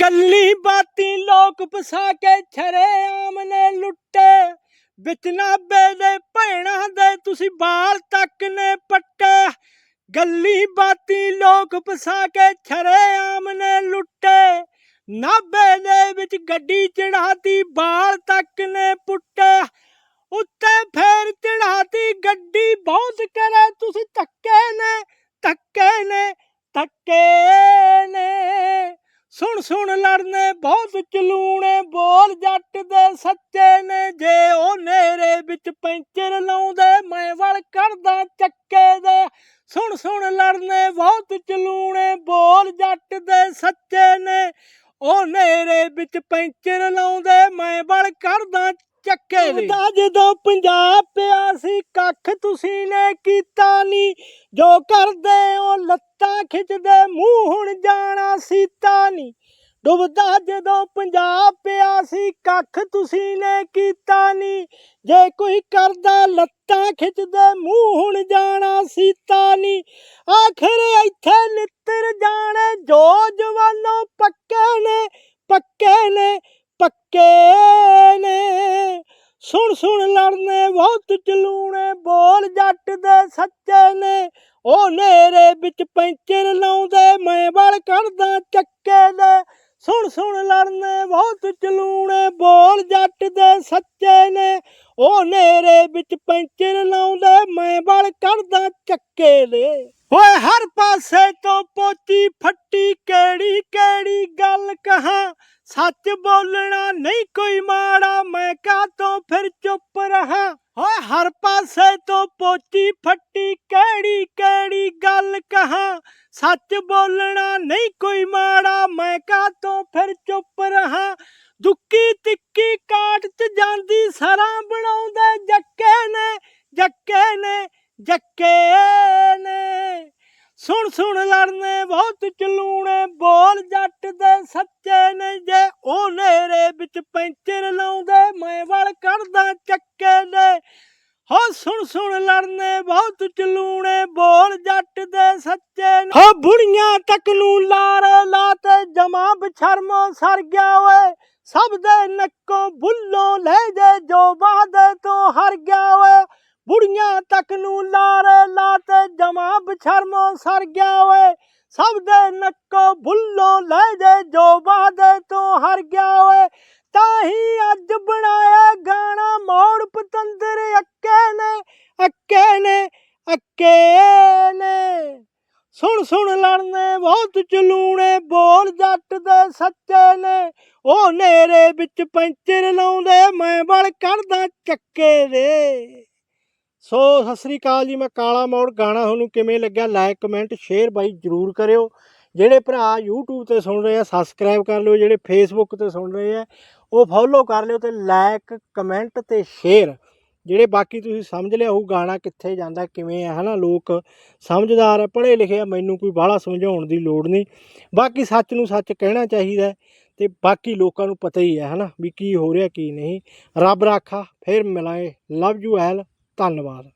ਗੱਲੀ ਬਾਤੀ ਲੋਕ ਫਸਾ ਕੇ ਛਰੇ ਆਮ ਨੇ ਲੁੱਟੇ। ਵਿੱਚ ਨਾਬੇ ਦੇ ਭੈਣਾਂ ਦੇ ਤੁਸੀਂ ਬਾਲ ਤੱਕ ਨੇ ਪੱਟੇ। ਗੱਲੀ ਬਾਤੀ ਲੋਕ ਫਸਾ ਕੇ ਛਰੇ ਆਮ ਨੇ ਲੁੱਟੇ। ਨਾਬੇ ਦੇ ਵਿੱਚ ਗੱਡੀ ਚੜਾਤੀ ਬਾਲ ਤੱਕ ਨੇ ਪੁੱਟੇ। ਉੱਤੇ ਫੇਰ ਚੜਾਤੀ ਗੱਡੀ ਬਹੁਤ ਕਰੇ, ਤੁਸੀਂ ਧੱਕੇ ਨੇ ਧੱਕੇ ਨੇ ਧੱਕੇ ਨੇ। ਸੁਣ ਸੁਣ ਲੜਨੇ ਬਹੁਤ ਚਲੂਣੇ, ਬੋਲ ਜੱਟ ਦੇ ਸੱਚੇ ਨੇ, ਜੇ ਉਹ ਨੇਰੇ ਵਿੱਚ ਪੈਂਚਰ ਲਾਉਂਦੇ, ਮੈਂ ਵਲ ਕਰਦਾ ਚੱਕੇ ਦੇ। ਸੁਣ ਸੁਣ ਲੜਨੇ ਬਹੁਤ ਚਲੂਣੇ, ਬੋਲ ਜੱਟ ਦੇ ਸੱਚੇ ਨੇ, ਉਹ ਨੇਰੇ ਵਿੱਚ ਪੈਂਚਰ ਲਾਉਂਦੇ, ਮੈਂ ਵਲ ਕਰਦਾ ਚੱਕੇ ਦੇ ਦਾ ਜਦੋਂ ਪੰਜਾਬ ਪਿਆ ਸੀ, ਕੱਖ ਤੁਸੀਂ ਨੇ ਕੀਤਾ ਨਹੀਂ ਜੋ ਕਰਦੇ, ਉਹ ਲੱਤਾਂ ਖਿੱਚਦੇ, ਮੂੰਹ ਹੁਣ ਜਾਣਾ ਸੀਤਾ ਨਹੀਂ ਡੁੱਬਦਾ ਜਦੋਂ ਪੰਜਾਬ ਪਿਆ ਸੀ, ਕੱਖ ਤੁਸੀਂ ਨੇ ਕੀਤਾ ਨਹੀਂ ਜੇ ਕੋਈ ਕਰਦਾ, ਲੱਤਾਂ ਖਿੱਚਦੇ, ਮੂੰਹ ਹੁਣ ਜਾਣਾ ਸੀਤਾ ਨਹੀਂ ਆਖਰ ਇੱਥੇ ਨਿੱਤਰ ਜਾਣੇ, ਜੋ ਜਵਾਨੋਂ ਪੱਕੇ ਨੇ ਪੱਕੇ ਨੇ ਪੱਕੇ ਨੇ। ਸੁਣ ਸੁਣ ਲੜਨੇ ਬਹੁਤ ਚਲੂਣੇ ਬੋਲ ਜੱਟ ਦੇ ਸੱਚੇ ਨੇ। ਉਹ ਨੇਰੇ ਵਿੱਚ ਪੈਂਚਰ ਲਾਉਂਦੇ, ਮੈਂ ਵਲ ਕਰਦਾ ਚੱਕੇ ਦੇ। ਸੁਣ ਸੁਣ ਲੜਨੇ ਬਹੁਤ ਚਲੂਣੇ ਬੋਲ ਜੱਟ ਦੇ ਸੱਚੇ ਨੇ। ਉਹ ਨੇਰੇ ਵਿੱਚ ਪੈਂਚਰ ਲਾਉਂਦੇ, ਮੈਂ ਵਲ ਕਰਦਾ ਚੱਕੇ ਦੇ। ਓਏ ਹਰ ਪਾਸੇ ਤੋਂ ਪੋਚੀ ਫੱਟੀ, ਕਿਹੜੀ ਕਿਹੜੀ ਗੱਲ ਕਹਾਂ? ਸੱਚ ਬੋਲਣਾ ਨਹੀਂ ਕੋਈ ਮਾੜਾ ਹਰ ਪਾਸੇ ਤੋਂ ਪੋਚੀ ਫੱਟੀ ਕਿਹੜੀ ਕਿਹੜੀ ਗੱਲ ਕਹਾਂ? ਸੱਚ ਬੋਲਣਾ ਨਹੀਂ ਕੋਈ ਮਾੜਾ, ਮੈਂ ਕਾਤੋਂ ਫਿਰ ਚੁੱਪ ਰਹਾ? ਦੁੱਕੀ ਤਿੱਕੀ ਕਾਟ ਚ ਜਾਂਦੀ ਸਰਾਂ ਬਣਾਉਂਦੇ ਜੱਕੇ ਨੇ ਜੱਕੇ ਨੇ ਜੱਕੇ ਨੇ। ਸੁਣ ਸੁਣ ਲੜਨੇ ਬਹੁਤ ਚਲੂਣੇ, ਬੋਲ ਜੱਟ ਦੇ ਸੱਚੇ ਨੇ, ਜੇ ਉਹ ਨੇਰੇ ਵਿੱਚ ਪੈਂਚਰ ਲਾਉਂਦੇ, ਮੈਂ ਵਲ ਕਰਦਾ ਚੱਕੇ ਨੇ। ਹੋ ਸੁਣ ਸੁਣ ਲੜਨੇ ਬਹੁਤ ਚਲੂਣੇ, ਬੋਲ ਜੱਟ ਦੇ ਸੱਚੇ ਹੋ ਬੁੜੀਆਂ ਤੱਕ ਨੂੰ ਲਾਰੇ ਲਾਤੇ, ਜਮਾ ਬਛਰਮੋ ਸਰ ਗਿਆ ਓਏ। ਸਭ ਦੇ ਨੱਕੋਂ ਬੁੱਲੋਂ ਲੈ ਜੇ, ਜੋ ਵਾਦੇ ਤੋਂ ਹਰ ਗਿਆ ਓਏ। ਬੁੜੀਆਂ ਤੱਕ ਨੂੰ ਲਾਰੇ ਲਾਤੇ, ਜਮਾ ਬਛਰਮੋ ਸਰ ਗਿਆ ਓਏ। ਸਭ ਦੇ ਨੱਕੋਂ ਬੁੱਲੋਂ ਲੈ ਜੇ, ਜੋ ਵਾਦੇ ਤੋਂ ਹਰ ਗਿਆ ਓਏ। ਤਾਂ ਹੀ ਅੱਜ ਬਣਾਇਆ ਗਾਣਾ ਮੋੜ ਪਤੰਦਰ ਅੱਕੇ ਨੇ ਅੱਕੇ ਨੇ ਅੱਕੇ ਨੇ ਸੁਣ ਸੁਣ ਲੜਨੇ ਬਹੁਤ ਚਲੂਣੇ ਬੋਲ ਜੱਟ ਦੇ ਸੱਚੇ ਨੇ। ਉਹ ਨੇਰੇ ਵਿੱਚ ਪੈਂਚਰ ਲਾਉਂਦੇ, ਮੈਂ ਬਲ ਕਰਦਾ ਚੱਕੇ ਦੇ। ਸੋ, ਸਤਿ ਸ੍ਰੀ ਅਕਾਲ ਜੀ, ਮੈਂ ਕਾਲਾ ਮੋੜ, ਗਾਣਾ ਤੁਹਾਨੂੰ ਕਿਵੇਂ ਲੱਗਿਆ? ਲਾਈਕ, ਕਮੈਂਟ, ਸ਼ੇਅਰ ਬਾਈ ਜਰੂਰ ਕਰਿਓ। ਜਿਹੜੇ ਭਰਾ YouTube ਤੇ ਸੁਣ ਰਹੇ ਆ ਸਬਸਕ੍ਰਾਈਬ ਕਰ ਲਿਓ। ਜਿਹੜੇ Facebook ਤੇ ਸੁਣ ਰਹੇ ਆ, ਉਹ ਫੋਲੋ ਕਰ ਲਿਓ ਤੇ ਲਾਈਕ, ਕਮੈਂਟ ਤੇ ਸ਼ੇਅਰ ਜਿਹੜੇ ਬਾਕੀ ਤੁਸੀਂ ਸਮਝ ਲਿਆ ਉਹ ਗਾਣਾ ਕਿੱਥੇ ਜਾਂਦਾ, ਕਿਵੇਂ ਆ, ਹਨਾ, ਲੋਕ ਸਮਝਦਾਰ ਆ, ਪੜ੍ਹੇ ਲਿਖੇ ਆ, ਮੈਨੂੰ ਕੋਈ ਬਾਹਲਾ ਸਮਝਾਉਣ ਦੀ ਲੋੜ ਨਹੀਂ। ਬਾਕੀ ਸੱਚ ਨੂੰ ਸੱਚ ਕਹਿਣਾ ਚਾਹੀਦਾ ਹੈ ਤੇ ਬਾਕੀ ਲੋਕਾਂ ਨੂੰ ਪਤਾ ਹੀ ਹੈ, ਹਨਾ, ਵੀ ਕੀ ਹੋ ਰਿਹਾ, ਕੀ ਨਹੀਂ। ਰੱਬ ਰਾਖਾ, ਫਿਰ ਮਿਲਾਂਗੇ। ਲਵ ਯੂ ਐਲ ਧੰਨਵਾਦ।